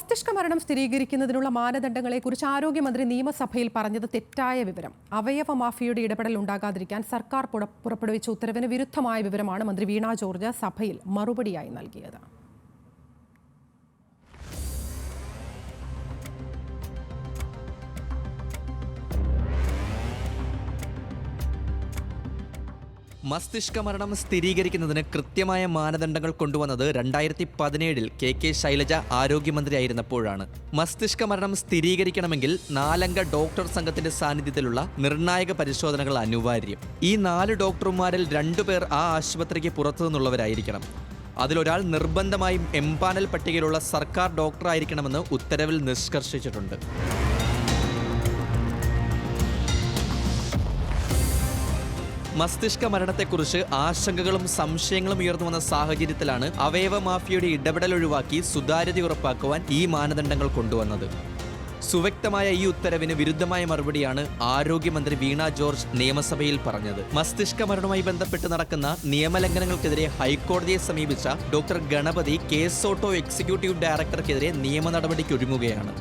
മസ്തിഷ്ക മരണം സ്ഥിരീകരിക്കുന്നതിനുള്ള മാനദണ്ഡങ്ങളെക്കുറിച്ച് ആരോഗ്യമന്ത്രി നിയമസഭയിൽ പറഞ്ഞത് തെറ്റായ വിവരം. അവയവ മാഫിയയുടെ ഇടപെടൽ ഉണ്ടാകാതിരിക്കാൻ സർക്കാർ പുറപ്പെടുവിച്ച ഉത്തരവിന് വിരുദ്ധമായ വിവരമാണ് മന്ത്രി വീണ ജോർജ് സഭയിൽ മറുപടിയായി നൽകിയത്. മസ്തിഷ്ക മരണം സ്ഥിരീകരിക്കുന്നതിന് കൃത്യമായ മാനദണ്ഡങ്ങൾ കൊണ്ടുവന്നത് രണ്ടായിരത്തി പതിനേഴിൽ കെ കെ ശൈലജ ആരോഗ്യമന്ത്രിയായിരുന്നപ്പോഴാണ്. മസ്തിഷ്ക മരണം സ്ഥിരീകരിക്കണമെങ്കിൽ നാലംഗ ഡോക്ടർ സംഘത്തിന്റെ സാന്നിധ്യത്തിലുള്ള നിർണായക പരിശോധനകൾ അനിവാര്യം. ഈ നാല് ഡോക്ടർമാരിൽ രണ്ടുപേർ ആ ആശുപത്രിക്ക് പുറത്തു നിന്നുള്ളവരായിരിക്കണം. അതിലൊരാൾ നിർബന്ധമായും എംപാനൽ പട്ടികയിലുള്ള സർക്കാർ ഡോക്ടറായിരിക്കണമെന്ന് ഉത്തരവിൽ നിഷ്കർഷിച്ചിട്ടുണ്ട്. മസ്തിഷ്ക മരണത്തെക്കുറിച്ച് ആശങ്കകളും സംശയങ്ങളും ഉയർന്നു വന്ന സാഹചര്യത്തിലാണ് അവയവ മാഫിയയുടെ ഇടപെടൽ ഒഴിവാക്കി സുതാര്യത ഉറപ്പാക്കുവാൻ ഈ മാനദണ്ഡങ്ങൾ കൊണ്ടുവന്നത്. സുവ്യക്തമായ ഈ ഉത്തരവിന് വിരുദ്ധമായ മറുപടിയാണ് ആരോഗ്യമന്ത്രി വീണ ജോർജ് നിയമസഭയിൽ പറഞ്ഞത്. മസ്തിഷ്ക മരണവുമായി ബന്ധപ്പെട്ട് നടക്കുന്ന നിയമലംഘനങ്ങൾക്കെതിരെ ഹൈക്കോടതിയെ സമീപിച്ച doctor Ganapathi KSOTTO executive ഡയറക്ടർക്കെതിരെ നിയമ നടപടിക്ക് ഒരുങ്ങുകയാണ്.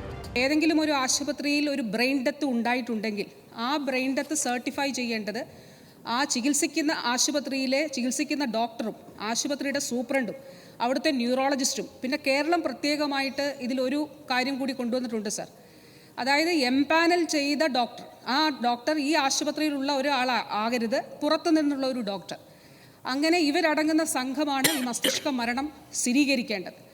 ഏതെങ്കിലും ഒരു ആശുപത്രിയിൽ ഒരു ബ്രെയിൻ ഡെത്ത് ഉണ്ടായിട്ടുണ്ടെങ്കിൽ ആ ബ്രെയിൻ ഡെത്ത് സർട്ടിഫൈ ചെയ്യേണ്ടത് ആ ചികിത്സിക്കുന്ന ആശുപത്രിയിലെ ചികിത്സിക്കുന്ന ഡോക്ടറും ആശുപത്രിയുടെ സൂപ്രണ്ടും അവിടുത്തെ ന്യൂറോളജിസ്റ്റും പിന്നെ കേരളം പ്രത്യേകമായിട്ട് ഇതിലൊരു കാര്യം കൂടി കൊണ്ടുവന്നിട്ടുണ്ട് സാർ. അതായത് എം പാനൽ ചെയ്ത ഡോക്ടർ ആ ഡോക്ടർ ഈ ആശുപത്രിയിലുള്ള ഒരാൾ ആകരുത് പുറത്തു നിന്നുള്ള ഒരു ഡോക്ടർ. അങ്ങനെ ഇവരടങ്ങുന്ന സംഘമാണ് ഈ മസ്തിഷ്ക മരണം സ്ഥിരീകരിക്കേണ്ടത്.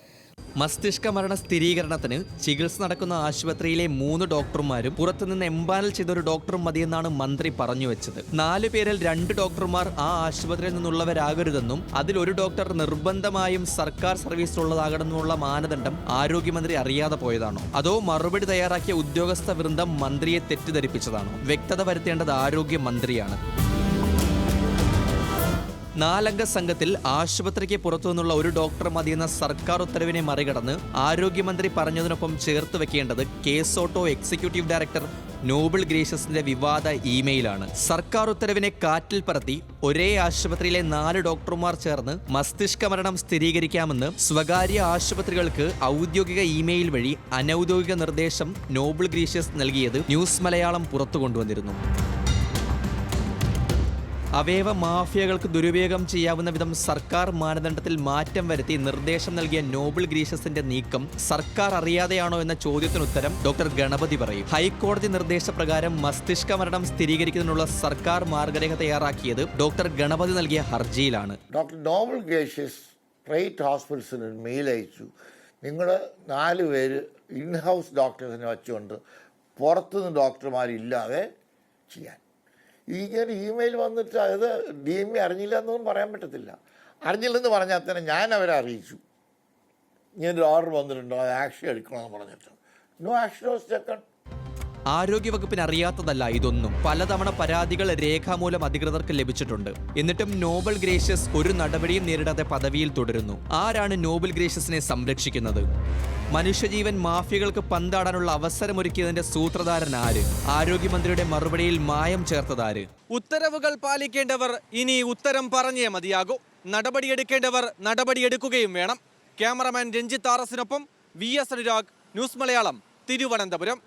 മസ്തിഷ്ക മരണ സ്ഥിരീകരണത്തിന് ചികിത്സ നടക്കുന്ന ആശുപത്രിയിലെ മൂന്ന് ഡോക്ടർമാരും പുറത്തുനിന്ന് എംപാനൽ ചെയ്ത ഒരു ഡോക്ടറും മതിയെന്നാണ് മന്ത്രി പറഞ്ഞു വെച്ചത്. നാലു പേരിൽ രണ്ട് ഡോക്ടർമാർ ആ ആശുപത്രിയിൽ നിന്നുള്ളവരാകരുതെന്നും അതിൽ ഒരു ഡോക്ടർ നിർബന്ധമായും സർക്കാർ സർവീസിലുള്ളതാകണമെന്നുള്ള മാനദണ്ഡം ആരോഗ്യമന്ത്രി അറിയാതെ പോയതാണോ? അതോ മറുപടി തയ്യാറാക്കിയ ഉദ്യോഗസ്ഥ വൃന്ദം മന്ത്രിയെ തെറ്റിദ്ധരിപ്പിച്ചതാണോ? വ്യക്തത വരുത്തേണ്ടത് ആരോഗ്യമന്ത്രിയാണ്. നാലംഗ സംഘത്തിൽ ആശുപത്രിക്ക് പുറത്തുനിന്നുള്ള ഒരു ഡോക്ടർ മതിയെന്ന സർക്കാർ ഉത്തരവിനെ മറികടന്ന് ആരോഗ്യമന്ത്രി പറഞ്ഞതിനൊപ്പം ചേർത്ത് വെക്കേണ്ടത് കേസോട്ടോ എക്സിക്യൂട്ടീവ് ഡയറക്ടർ നോബിൾ ഗ്രേഷ്യസിന്റെ വിവാദ ഇമെയിലാണ്. സർക്കാർ ഉത്തരവിനെ കാറ്റിൽ പറത്തി ഒരേ ആശുപത്രിയിലെ നാല് ഡോക്ടർമാർ ചേർന്ന് മസ്തിഷ്ക മരണം സ്ഥിരീകരിക്കാമെന്ന് സ്വകാര്യ ആശുപത്രികൾക്ക് ഔദ്യോഗിക ഇമെയിൽ വഴി അനൌദ്യോഗിക നിർദ്ദേശം നോബിൾ ഗ്രീഷ്യസ് നൽകിയത് ന്യൂസ് മലയാളം പുറത്തു കൊണ്ടുവന്നിരുന്നു അവയവ മാഫിയകൾക്ക് ദുരുപയോഗം ചെയ്യാവുന്ന വിധം സർക്കാർ മാനദണ്ഡത്തിൽ മാറ്റം വരുത്തി നിർദ്ദേശം നൽകിയ നോബിൾ ഗ്രീഷസിന്റെ നീക്കം സർക്കാർ അറിയാതെയാണോ എന്ന ചോദ്യത്തിനുത്തരം ഡോക്ടർ ഗണപതി പറയും. ഹൈക്കോടതി നിർദ്ദേശപ്രകാരം മസ്തിഷ്ക മരണം സ്ഥിരീകരിക്കുന്നതിനുള്ള സർക്കാർ മാർഗരേഖ തയ്യാറാക്കിയത് ഡോക്ടർ ഗണപതി നൽകിയ ഹർജിയിലാണ്. ഡോക്ടർ നോബിൾ ഹോസ്പിറ്റൽസിന് മെയിൽ അയച്ചു. നിങ്ങൾ നാല് പേര് ഇൻഹൗസ് ഡോക്ടേഴ്സിനെ വെച്ചുകൊണ്ട് പുറത്തുനിന്ന് ഡോക്ടർമാരില്ലാതെ ചെയ്യാൻ. ഇങ്ങനെ ഇമെയിൽ വന്നിട്ട് അത് ഡി എം എ അറിഞ്ഞില്ല എന്നൊന്നും പറയാൻ പറ്റത്തില്ല. അറിഞ്ഞില്ലെന്ന് പറഞ്ഞാൽ തന്നെ ഞാൻ അവരെ അറിയിച്ചു. ഇങ്ങനൊരു ഓർഡർ വന്നിട്ടുണ്ടോ? അത് ആക്ഷൻ എടുക്കണമെന്ന് പറഞ്ഞിട്ട്. നോ ആക്ഷൻ വാസ് ടേക്കൺ ആരോഗ്യവകുപ്പിന് അറിയാത്തതല്ല ഇതൊന്നും. പലതവണ പരാതികൾ രേഖാമൂലം അധികൃതർക്ക് ലഭിച്ചിട്ടുണ്ട്. എന്നിട്ടും നോബൽ ഗ്രേഷ്യസ് ഒരു നടപടിയും നേരിടാതെ പദവിയിൽ തുടരുന്നു. ആരാണ് നോബൽ ഗ്രേഷ്യസിനെ സംരക്ഷിക്കുന്നത്? മനുഷ്യജീവൻ മാഫിയകൾക്ക് പന്താടാനുള്ള അവസരമൊരുക്കിയതിന്റെ സൂത്രധാരൻ ആര്? ആരോഗ്യമന്ത്രിയുടെ മറുപടിയിൽ മായം ചേർത്തതാര് ഉത്തരവുകൾ പാലിക്കേണ്ടവർ ഇനി ഉത്തരം പറഞ്ഞേ മതിയാകൂ. നടപടിയെടുക്കേണ്ടവർ നടപടിയെടുക്കുകയും വേണം. Cameraman Ranjith R എസിനൊപ്പം V S Anurag news Malayalam Thiruvananthapuram.